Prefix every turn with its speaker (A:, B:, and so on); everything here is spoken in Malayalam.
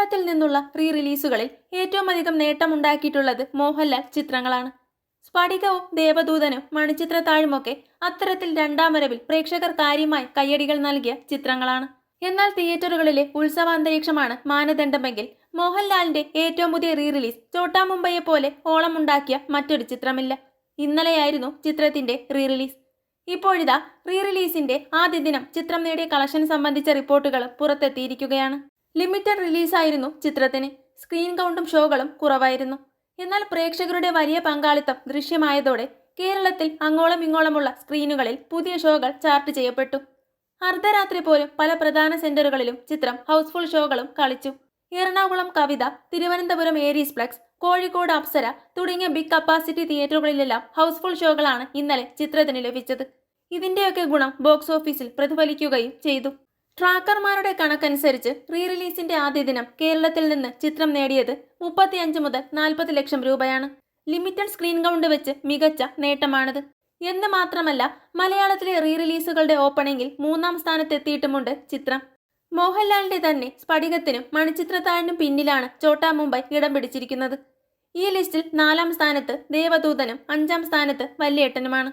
A: മലയാളത്തിൽ നിന്നുള്ള റീ റിലീസുകളിൽ ഏറ്റവും അധികം നേട്ടമുണ്ടാക്കിയിട്ടുള്ളത് മോഹൻലാൽ ചിത്രങ്ങളാണ്. സ്ഫടികവും ദേവദൂതനും മണിച്ചിത്ര താഴുമൊക്കെ അത്തരത്തിൽ രണ്ടാം വരവിൽ പ്രേക്ഷകർ കാര്യമായി കയ്യടികൾ നൽകിയ ചിത്രങ്ങളാണ്. എന്നാൽ തിയേറ്ററുകളിലെ ഉത്സവാന്തരീക്ഷമാണ് മാനദണ്ഡമെങ്കിൽ മോഹൻലാലിന്റെ ഏറ്റവും പുതിയ റീ റിലീസ് ചോട്ടാ മുംബൈയെ പോലെ ഓളമുണ്ടാക്കിയ മറ്റൊരു ചിത്രമില്ല. ഇന്നലെയായിരുന്നു ചിത്രത്തിന്റെ റീ റിലീസ് ഇപ്പോഴിതാ റീ റിലീസിന്റെ ആദ്യ ദിനം ചിത്രം നേടിയ കളക്ഷൻ സംബന്ധിച്ച റിപ്പോർട്ടുകൾ പുറത്തെത്തിയിരിക്കുകയാണ്. ലിമിറ്റഡ് റിലീസായിരുന്നു ചിത്രത്തിന്. സ്ക്രീൻ കൗണ്ടും ഷോകളും കുറവായിരുന്നു. എന്നാൽ പ്രേക്ഷകരുടെ വലിയ പങ്കാളിത്തം ദൃശ്യമായതോടെ കേരളത്തിൽ അങ്ങോളം ഇങ്ങോളമുള്ള സ്ക്രീനുകളിൽ പുതിയ ഷോകൾ ചാർട്ട് ചെയ്യപ്പെട്ടു. അർദ്ധരാത്രി പോലും പല പ്രധാന സെന്ററുകളിലും ചിത്രം ഹൗസ്ഫുൾ ഷോകളും കളിച്ചു. എറണാകുളം കവിത തിരുവനന്തപുരം ഏരീസ് പ്ലക്സ് കോഴിക്കോട് അപ്സര തുടങ്ങിയ ബിഗ് കപ്പാസിറ്റി തിയേറ്ററുകളിലെല്ലാം ഹൗസ്ഫുൾ ഷോകളാണ് ഇന്നലെ ചിത്രത്തിന് ലഭിച്ചത്. ഇതിന്റെയൊക്കെ ഗുണം ബോക്സ് ഓഫീസിൽ പ്രതിഫലിക്കുകയും ചെയ്തു. ട്രാക്കർമാരുടെ കണക്കനുസരിച്ച് റീ റിലീസിന്റെ ആദ്യ ദിനം കേരളത്തിൽ നിന്ന് ചിത്രം നേടിയത് മുപ്പത്തിയഞ്ച് മുതൽ നാൽപ്പത് ലക്ഷം രൂപയാണ്. ലിമിറ്റഡ് സ്ക്രീൻ കൗണ്ട് വെച്ച് മികച്ച നേട്ടമാണിത്. എന്ന് മാത്രമല്ല മലയാളത്തിലെ റീ റിലീസുകളുടെ ഓപ്പണിംഗിൽ മൂന്നാം സ്ഥാനത്തെത്തിയിട്ടുമുണ്ട് ചിത്രം. മോഹൻലാലിന്റെ തന്നെ സ്ഫടികത്തിനും മണിച്ചിത്രത്താഴിനും പിന്നിലാണ് ചോട്ടാ മുംബൈ ഇടം പിടിച്ചിരിക്കുന്നത്. ഈ ലിസ്റ്റിൽ നാലാം സ്ഥാനത്ത് ദേവദൂതനും അഞ്ചാം സ്ഥാനത്ത് വല്യേട്ടനുമാണ്.